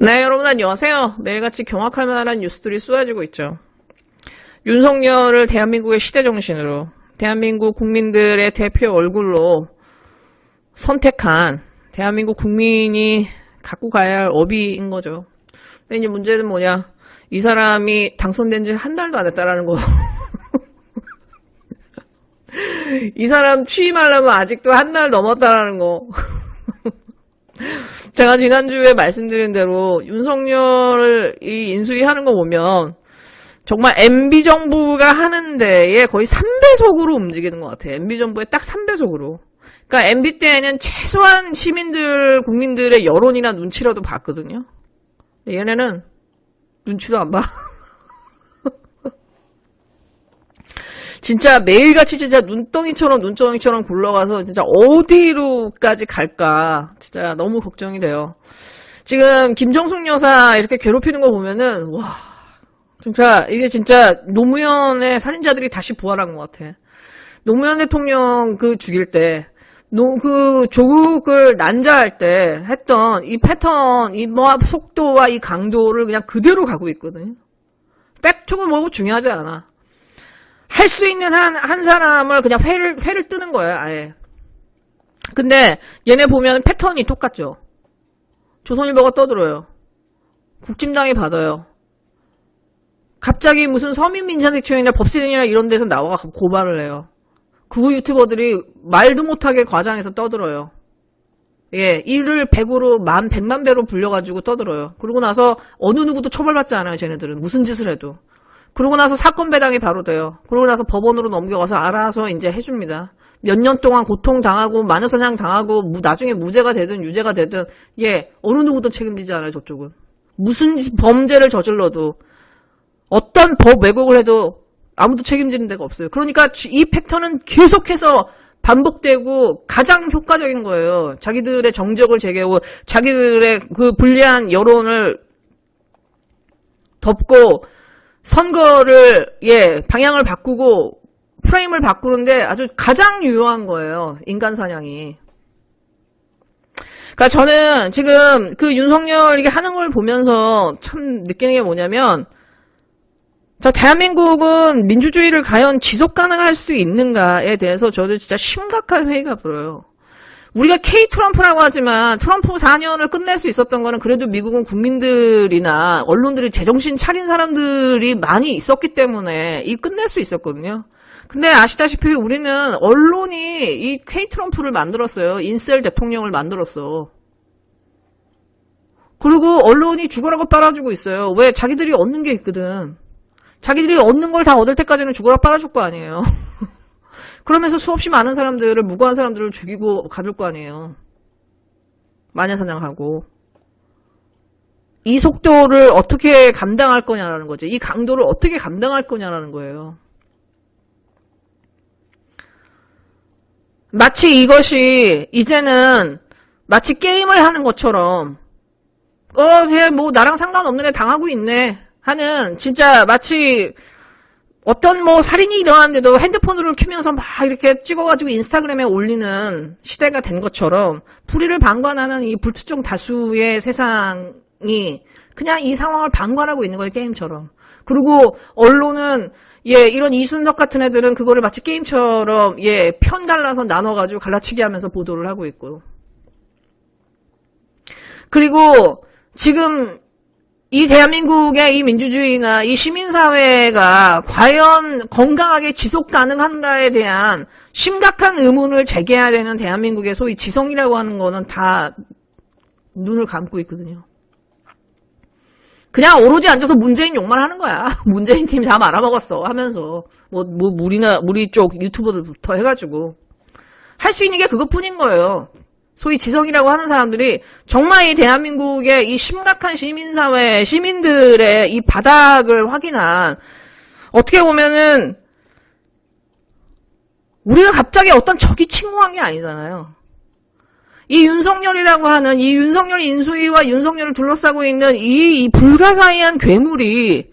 네, 여러분 안녕하세요. 매일같이 경악할 만한 뉴스들이 쏟아지고 있죠. 윤석열을 대한민국의 시대정신으로, 대한민국 국민들의 대표 얼굴로 선택한 대한민국 국민이 갖고 가야 할 어비인 거죠. 근데 이제 문제는 뭐냐. 이 사람이 당선된 지 한 달도 안 됐다라는 거. 이 사람 취임하려면 아직도 한 달 넘었다라는 거. 제가 지난주에 말씀드린 대로 윤석열 이 인수위 하는 거 보면 정말 MB 정부가 하는 데에 거의 3배속으로 움직이는 것 같아요. MB 정부의 딱 3배속으로. 그러니까 MB 때는 최소한 시민들, 국민들의 여론이나 눈치라도 봤거든요. 얘네는 눈치도 안 봐. 진짜 매일같이 진짜 눈덩이처럼 눈덩이처럼 굴러가서 진짜 어디로까지 갈까 진짜 너무 걱정이 돼요. 지금 김정숙 여사 이렇게 괴롭히는 거 보면은 와 진짜 이게 진짜 노무현의 살인자들이 다시 부활한 것 같아. 노무현 대통령 그 죽일 때. 노, 그, 조국을 난자할 때 했던 이 패턴, 이 뭐, 속도와 이 강도를 그냥 그대로 가고 있거든요. 백촉은 뭐고 중요하지 않아. 할 수 있는 한, 한 사람을 그냥 회를, 회를 뜨는 거예요, 아예. 근데 얘네 보면 패턴이 똑같죠. 조선일보가 떠들어요. 국진당이 받아요. 갑자기 무슨 서민민사색청이나 법실이나 이런 데서 나와 고발을 해요. 그 유튜버들이 말도 못하게 과장해서 떠들어요. 예, 일을 100으로 만, 100만 배로 불려가지고 떠들어요. 그러고 나서 어느 누구도 처벌받지 않아요, 쟤네들은. 무슨 짓을 해도. 그러고 나서 사건 배당이 바로 돼요. 그러고 나서 법원으로 넘겨가서 알아서 이제 해줍니다. 몇 년 동안 고통당하고 마녀사냥 당하고 무- 나중에 무죄가 되든 유죄가 되든 예 어느 누구도 책임지지 않아요 저쪽은 무슨 범죄를 저질러도 어떤 법 왜곡을 해도 아무도 책임지는 데가 없어요. 그러니까 지- 이 패턴은 계속해서 반복되고 가장 효과적인 거예요. 자기들의 정적을 제기하고 자기들의 그 불리한 여론을 덮고 선거를 예 방향을 바꾸고 프레임을 바꾸는데 아주 가장 유효한 거예요. 인간 사냥이. 그러니까 저는 지금 그 윤석열 이게 하는 걸 보면서 참 느끼는 게 뭐냐면 자, 대한민국은 민주주의를 과연 지속 가능할 수 있는가에 대해서 저도 진짜 심각한 회의가 들어요. 우리가 K 트럼프라고 하지만 트럼프 4년을 끝낼 수 있었던 거는 그래도 미국은 국민들이나 언론들이 제정신 차린 사람들이 많이 있었기 때문에 이 끝낼 수 있었거든요. 근데 아시다시피 우리는 언론이 이 K 트럼프를 만들었어요. 인셀 대통령을 만들었어. 그리고 언론이 죽으라고 빨아주고 있어요. 왜? 자기들이 얻는 게 있거든. 자기들이 얻는 걸 다 얻을 때까지는 죽으라 빨아줄 거 아니에요. 그러면서 수없이 많은 사람들을, 무고한 사람들을 죽이고 가둘 거 아니에요. 마녀사냥하고. 이 속도를 어떻게 감당할 거냐라는 거죠. 이 강도를 어떻게 감당할 거냐라는 거예요. 마치 이것이 이제는 마치 게임을 하는 것처럼 어, 쟤 뭐 나랑 상관없는 애 당하고 있네 하는 진짜 마치 어떤 뭐 살인이 일어났는데도 핸드폰으로 켜면서 막 이렇게 찍어가지고 인스타그램에 올리는 시대가 된 것처럼 불의를 방관하는 이 불특정 다수의 세상이 그냥 이 상황을 방관하고 있는 거예요 게임처럼. 그리고 언론은 예 이런 이순석 같은 애들은 그거를 마치 게임처럼 예편 갈라서 나눠가지고 갈라치기 하면서 보도를 하고 있고. 그리고 지금 이 대한민국의 이 민주주의나 이 시민사회가 과연 건강하게 지속 가능한가에 대한 심각한 의문을 제기해야 되는 대한민국의 소위 지성이라고 하는 거는 다 눈을 감고 있거든요. 그냥 오로지 앉아서 문재인 욕만 하는 거야. 문재인 팀이 다 말아먹었어 하면서 뭐, 뭐 우리나 우리 쪽 유튜버들부터 해가지고 할 수 있는 게 그것뿐인 거예요. 소위 지성이라고 하는 사람들이 정말 이 대한민국의 이 심각한 시민사회, 시민들의 이 바닥을 확인한 어떻게 보면은 우리가 갑자기 어떤 적이 침공한 게 아니잖아요. 이 윤석열이라고 하는 이 윤석열 인수위와 윤석열을 둘러싸고 있는 이, 이 불가사의한 괴물이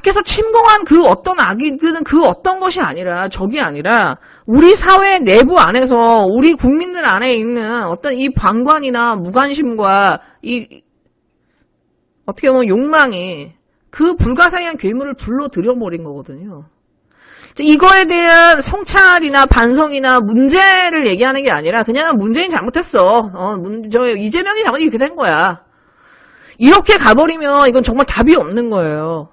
밖에서 침공한 그 어떤 악의들은 그 어떤 것이 아니라 적이 아니라 우리 사회 내부 안에서 우리 국민들 안에 있는 어떤 이 방관이나 무관심과 이 어떻게 보면 욕망이 그 불가사의한 괴물을 불러 들여버린 거거든요. 이거에 대한 성찰이나 반성이나 문제를 얘기하는 게 아니라 그냥 문재인 잘못했어. 어, 문, 저 이재명이 잘못 이렇게 된 거야. 이렇게 가버리면 이건 정말 답이 없는 거예요.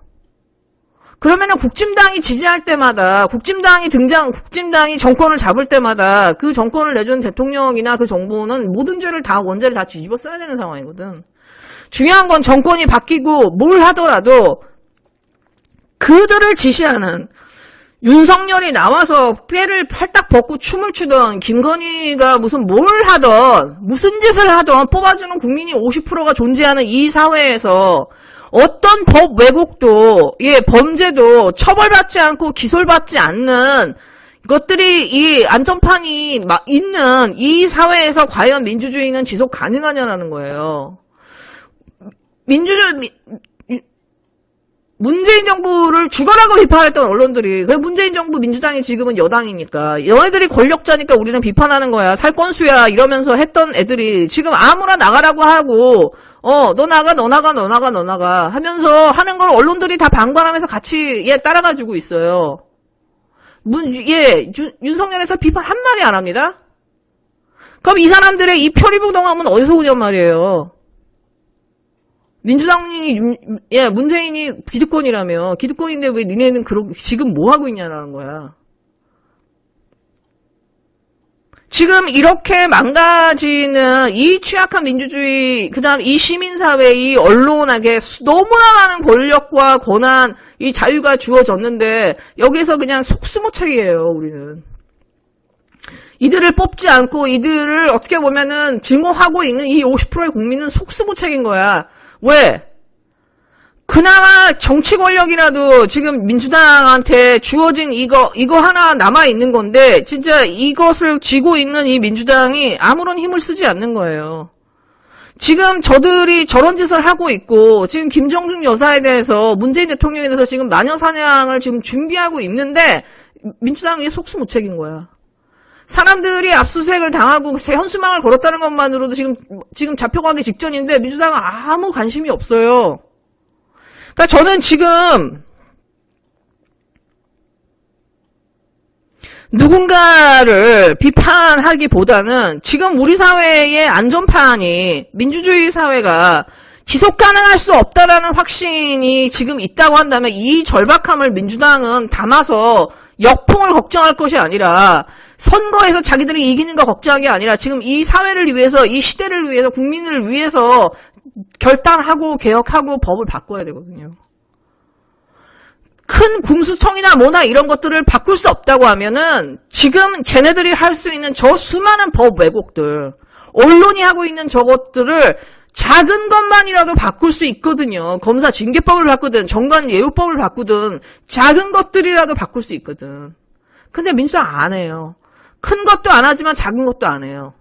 그러면은 국진당이 지지할 때마다 국진당이 등장 국진당이 정권을 잡을 때마다 그 정권을 내준 대통령이나 그 정부는 모든 죄를 다 원죄를 다 뒤집어 써야 되는 상황이거든. 중요한 건 정권이 바뀌고 뭘 하더라도 그들을 지시하는 윤석열이 나와서 꾀를 팔딱 벗고 춤을 추던 김건희가 무슨 뭘 하던 무슨 짓을 하던 뽑아주는 국민이 50%가 존재하는 이 사회에서 어떤 법 왜곡도 예 범죄도 처벌받지 않고 기소받지 않는 것들이 이 안전판이 막 있는 이 사회에서 과연 민주주의는 지속 가능하냐라는 거예요. 민주주의 미- 문재인 정부를 죽어라고 비판했던 언론들이 그래 문재인 정부 민주당이 지금은 여당이니까 너네들이 권력자니까 우리는 비판하는 거야. 살건수야. 이러면서 했던 애들이 지금 아무나 나가라고 하고 어 너 나가 너 나가 너 나가 너 나가 하면서 하는 걸 언론들이 다 방관하면서 같이 얘 따라가지고 있어요. 문 예 윤석열에서 비판 한마디 안 합니다? 그럼 이 사람들의 이 표리부동함은 어디서 오냔 말이에요 민주당이 윤- 예 문재인이 기득권이라며 기득권인데 왜 니네는 그러 지금 뭐 하고 있냐라는 거야. 지금 이렇게 망가지는 이 취약한 민주주의 그 다음 이 시민사회 이 언론에게 수- 너무나 많은 권력과 권한 이 자유가 주어졌는데 여기서 그냥 속수무책이에요 우리는. 이들을 뽑지 않고 이들을 어떻게 보면은 증오하고 있는 이 50%의 국민은 속수무책인 거야. 왜? 그나마 정치 권력이라도 지금 민주당한테 주어진 이거, 이거 하나 남아있는 건데, 진짜 이것을 쥐고 있는 이 민주당이 아무런 힘을 쓰지 않는 거예요. 지금 저들이 저런 짓을 하고 있고, 지금 김정중 여사에 대해서, 문재인 대통령에 대해서 지금 마녀 사냥을 지금 준비하고 있는데, 민주당이 속수무책인 거야. 사람들이 압수수색을 당하고 현수막을 걸었다는 것만으로도 지금 지금 잡혀가기 직전인데 민주당은 아무 관심이 없어요. 그러니까 저는 지금 누군가를 비판하기보다는 지금 우리 사회의 안전판이 민주주의 사회가 지속 가능할 수 없다라는 확신이 지금 있다고 한다면 이 절박함을 민주당은 담아서 역풍을 걱정할 것이 아니라 선거에서 자기들이 이기는 거 걱정한 게 아니라 지금 이 사회를 위해서 이 시대를 위해서 국민을 위해서 결단하고 개혁하고 법을 바꿔야 되거든요. 큰 공수청이나 뭐나 이런 것들을 바꿀 수 없다고 하면은 지금 쟤네들이 할 수 있는 저 수많은 법 왜곡들 언론이 하고 있는 저것들을 작은 것만이라도 바꿀 수 있거든요. 검사 징계법을 바꾸든 정관 예우법을 바꾸든 작은 것들이라도 바꿀 수 있거든. 근데 민주당 안 해요. 큰 것도 안 하지만 작은 것도 안 해요.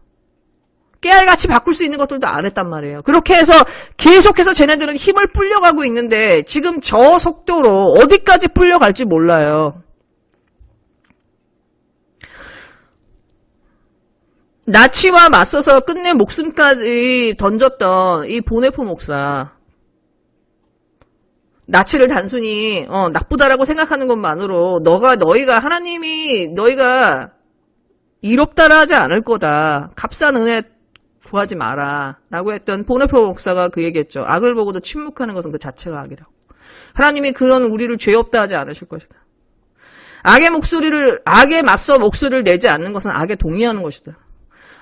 깨알같이 바꿀 수 있는 것들도 안 했단 말이에요. 그렇게 해서 계속해서 쟤네들은 힘을 불려가고 있는데 지금 저 속도로 어디까지 불려갈지 몰라요. 나치와 맞서서 끝내 목숨까지 던졌던 이 보네포 목사. 나치를 단순히 어, 나쁘다라고 생각하는 것만으로 너가 너희가 하나님이 너희가 이롭다라 하지 않을 거다. 값싼 은혜 구하지 마라. 라고 했던 보네포 목사가 그 얘기했죠. 악을 보고도 침묵하는 것은 그 자체가 악이라고. 하나님이 그런 우리를 죄 없다 하지 않으실 것이다. 악의 목소리를 악에 맞서 목소리를 내지 않는 것은 악에 동의하는 것이다.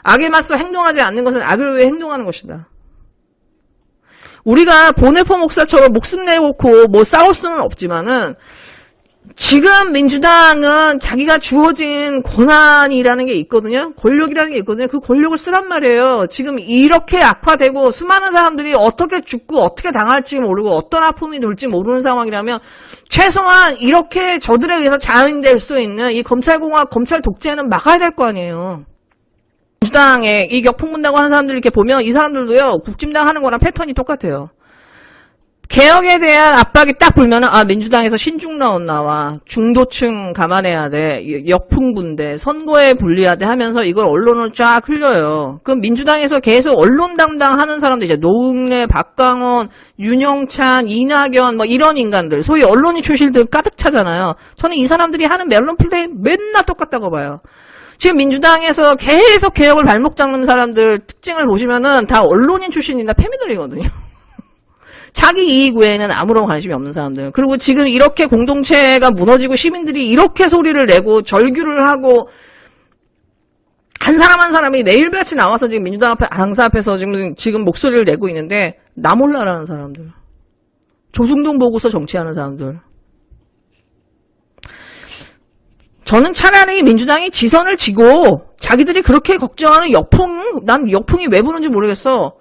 악에 맞서 행동하지 않는 것은 악을 위해 행동하는 것이다. 우리가 보네포 목사처럼 목숨 내놓고 뭐 싸울 수는 없지만은 지금 민주당은 자기가 주어진 권한이라는 게 있거든요. 권력이라는 게 있거든요. 그 권력을 쓰란 말이에요. 지금 이렇게 악화되고 수많은 사람들이 어떻게 죽고 어떻게 당할지 모르고 어떤 아픔이 돌지 모르는 상황이라면 최소한 이렇게 저들에 의해서 자행될 수 있는 이 검찰공화 검찰 독재는 막아야 될 거 아니에요. 민주당에 이 격풍 분다고 하는 사람들 이렇게 보면 이 사람들도요 국진당 하는 거랑 패턴이 똑같아요. 개혁에 대한 압박이 딱 불면은 아 민주당에서 신중라온 나와 중도층 감안해야 돼 역풍분대 선거에 불리하대 하면서 이걸 언론을 쫙 흘려요. 그럼 민주당에서 계속 언론 담당하는 사람들 이제 노웅래, 박강원, 윤영찬, 이낙연 뭐 이런 인간들 소위 언론인 출신들 가득 차잖아요. 저는 이 사람들이 하는 멜론 플레이 맨날 똑같다고 봐요. 지금 민주당에서 계속 개혁을 발목 잡는 사람들 특징을 보시면은 다 언론인 출신이나 패미들이거든요. 자기 이익 외에는 아무런 관심이 없는 사람들. 그리고 지금 이렇게 공동체가 무너지고 시민들이 이렇게 소리를 내고 절규를 하고 한 사람 한 사람이 매일같이 나와서 지금 민주당 앞에 당사 앞에서 지금 지금 목소리를 내고 있는데 나 몰라라는 사람들. 조중동 보고서 정치하는 사람들. 저는 차라리 민주당이 지선을 지고 자기들이 그렇게 걱정하는 역풍, 난 역풍이 왜 부는지 모르겠어.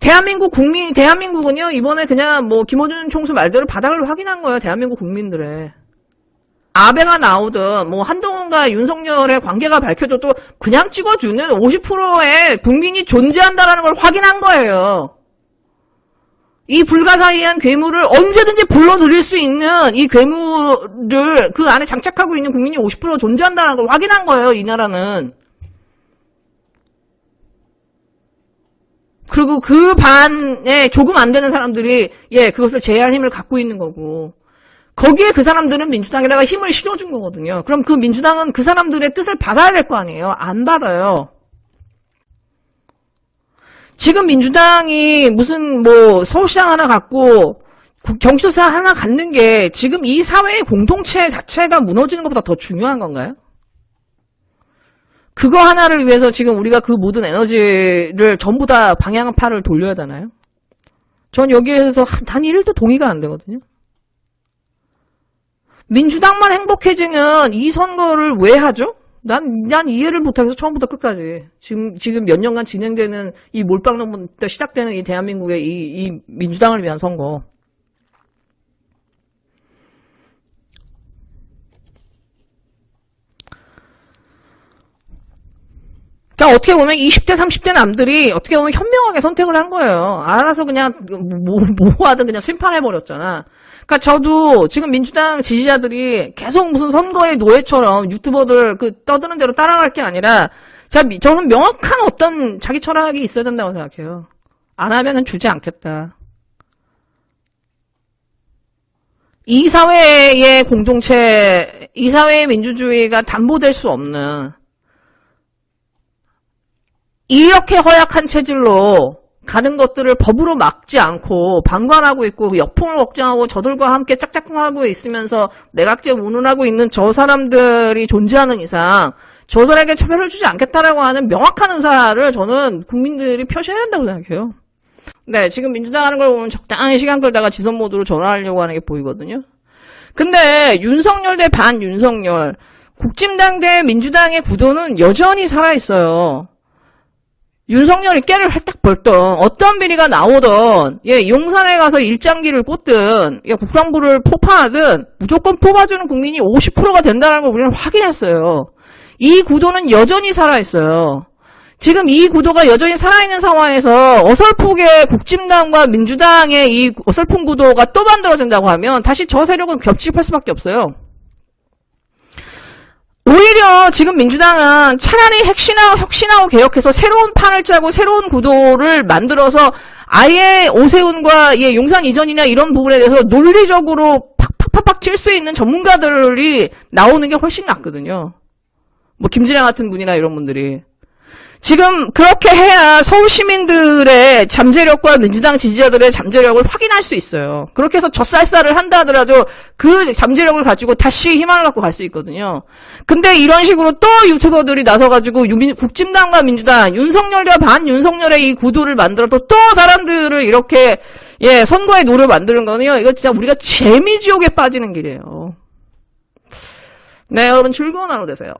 대한민국 국민, 대한민국은요, 이번에 그냥 뭐, 김어준 총수 말대로 바닥을 확인한 거예요, 대한민국 국민들의. 아베가 나오든, 뭐, 한동훈과 윤석열의 관계가 밝혀져도 그냥 찍어주는 50%의 국민이 존재한다라는 걸 확인한 거예요. 이 불가사의한 괴물을 언제든지 불러들일 수 있는 이 괴물을 그 안에 장착하고 있는 국민이 50% 존재한다는 걸 확인한 거예요, 이 나라는. 그리고 그 반에 조금 안 되는 사람들이 예 그것을 제어할 힘을 갖고 있는 거고 거기에 그 사람들은 민주당에다가 힘을 실어준 거거든요. 그럼 그 민주당은 그 사람들의 뜻을 받아야 될 거 아니에요. 안 받아요. 지금 민주당이 무슨 뭐 서울시장 하나 갖고 국- 경기도사 하나 갖는 게 지금 이 사회의 공동체 자체가 무너지는 것보다 더 중요한 건가요? 그거 하나를 위해서 지금 우리가 그 모든 에너지를 전부 다 방향판을 돌려야 되나요? 전 여기에서 한- 단 1도 동의가 안 되거든요. 민주당만 행복해지는 이 선거를 왜 하죠? 난, 난 이해를 못하겠어, 처음부터 끝까지. 지금, 지금 몇 년간 진행되는 이 몰빵론부터 시작되는 이 대한민국의 이, 이 민주당을 위한 선거. 그러니까 어떻게 보면 20대, 30대 남들이 어떻게 보면 현명하게 선택을 한 거예요. 알아서 그냥 뭐, 뭐 하든 그냥 심판해버렸잖아. 그러니까 저도 지금 민주당 지지자들이 계속 무슨 선거의 노예처럼 유튜버들 그 떠드는 대로 따라갈 게 아니라 자, 미- 저는 명확한 어떤 자기 철학이 있어야 된다고 생각해요. 안 하면은 주지 않겠다. 이 사회의 공동체, 이 사회의 민주주의가 담보될 수 없는 이렇게 허약한 체질로 가는 것들을 법으로 막지 않고 방관하고 있고 역풍을 걱정하고 저들과 함께 짝짝꿍하고 있으면서 내각제 운운하고 있는 저 사람들이 존재하는 이상 저들에게 처벌을 주지 않겠다라고 하는 명확한 의사를 저는 국민들이 표시해야 된다고 생각해요. 네, 지금 민주당 하는 걸 보면 적당히 시간 끌다가 지선 모드로 전환하려고 하는 게 보이거든요. 근데 윤석열 대 반 윤석열, 국진당 대 민주당의 구도는 여전히 살아있어요. 윤석열이 깨를 활딱 벌던 어떤 비리가 나오던 예, 용산에 가서 일장기를 꽂든 예, 국방부를 폭파하든 무조건 뽑아주는 국민이 50%가 된다는 걸 우리는 확인했어요. 이 구도는 여전히 살아있어요. 지금 이 구도가 여전히 살아있는 상황에서 어설프게 국진당과 민주당의 이 어설픈 구도가 또 만들어진다고 하면 다시 저 세력은 겹치할 수밖에 없어요. 오히려 지금 민주당은 차라리 핵신하고 혁신하고 개혁해서 새로운 판을 짜고 새로운 구도를 만들어서 아예 오세훈과 예, 용산 이전이나 이런 부분에 대해서 논리적으로 팍팍팍팍 칠 수 있는 전문가들이 나오는 게 훨씬 낫거든요. 뭐 김진애 같은 분이나 이런 분들이 지금 그렇게 해야 서울 시민들의 잠재력과 민주당 지지자들의 잠재력을 확인할 수 있어요. 그렇게 해서 젖살살을 한다 하더라도 그 잠재력을 가지고 다시 희망을 갖고 갈 수 있거든요. 근데 이런 식으로 또 유튜버들이 나서가지고 국진당과 민주당, 윤석열과 반윤석열의 이 구도를 만들어도 또 사람들을 이렇게 예 선거의 노를 만드는 거는요. 이거 진짜 우리가 재미지옥에 빠지는 길이에요. 네 여러분 즐거운 하루 되세요.